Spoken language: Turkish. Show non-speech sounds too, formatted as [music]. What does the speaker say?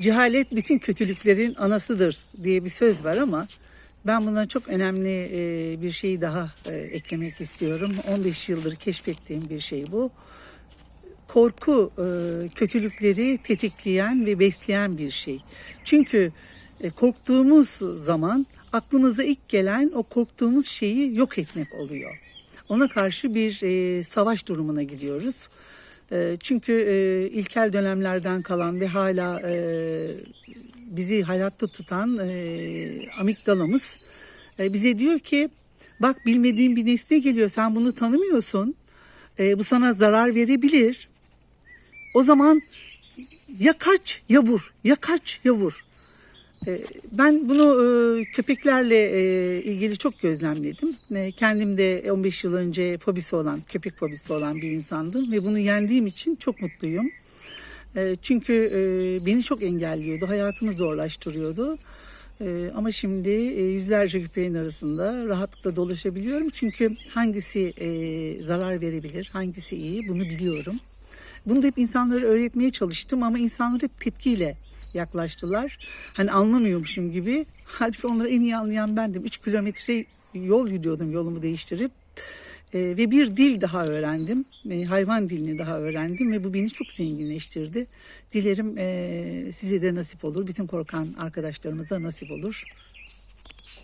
cehalet bütün kötülüklerin anasıdır diye bir söz var ama ben buna çok önemli e, bir şeyi daha e, eklemek istiyorum. 15 yıldır keşfettiğim bir şey bu. Korku e, kötülükleri tetikleyen ve besleyen bir şey. Çünkü korktuğumuz zaman aklımıza ilk gelen o korktuğumuz şeyi yok etmek oluyor. Ona karşı bir savaş durumuna gidiyoruz. E, çünkü e, ilkel dönemlerden kalan ve hala e, bizi hayatta tutan e, amigdalamız bize diyor ki bak bilmediğin bir nesne geliyor sen bunu tanımıyorsun. Bu sana zarar verebilir. O zaman ya kaç ya vur, ya kaç ya vur. E, Ben bunu e, köpeklerle e, ilgili çok gözlemledim. E, Kendim de 15 yıl önce fobisi olan, köpek fobisi olan bir insandım ve bunu yendiğim için çok mutluyum. Çünkü beni çok engelliyordu, hayatımı zorlaştırıyordu. Ama şimdi yüzlerce köpeğin arasında rahatlıkla dolaşabiliyorum. Çünkü hangisi zarar verebilir, hangisi iyi bunu biliyorum. Bunu da hep insanlara öğretmeye çalıştım ama insanlar hep tepkiyle yaklaştılar. Hani anlamıyormuşum gibi. [laughs] Halbuki onları en iyi anlayan bendim. 3 kilometre yol yürüyordum yolumu değiştirip. Ee, ve bir dil daha öğrendim. Ee, hayvan dilini daha öğrendim ve bu beni çok zenginleştirdi. Dilerim e, size de nasip olur. Bütün korkan arkadaşlarımıza nasip olur.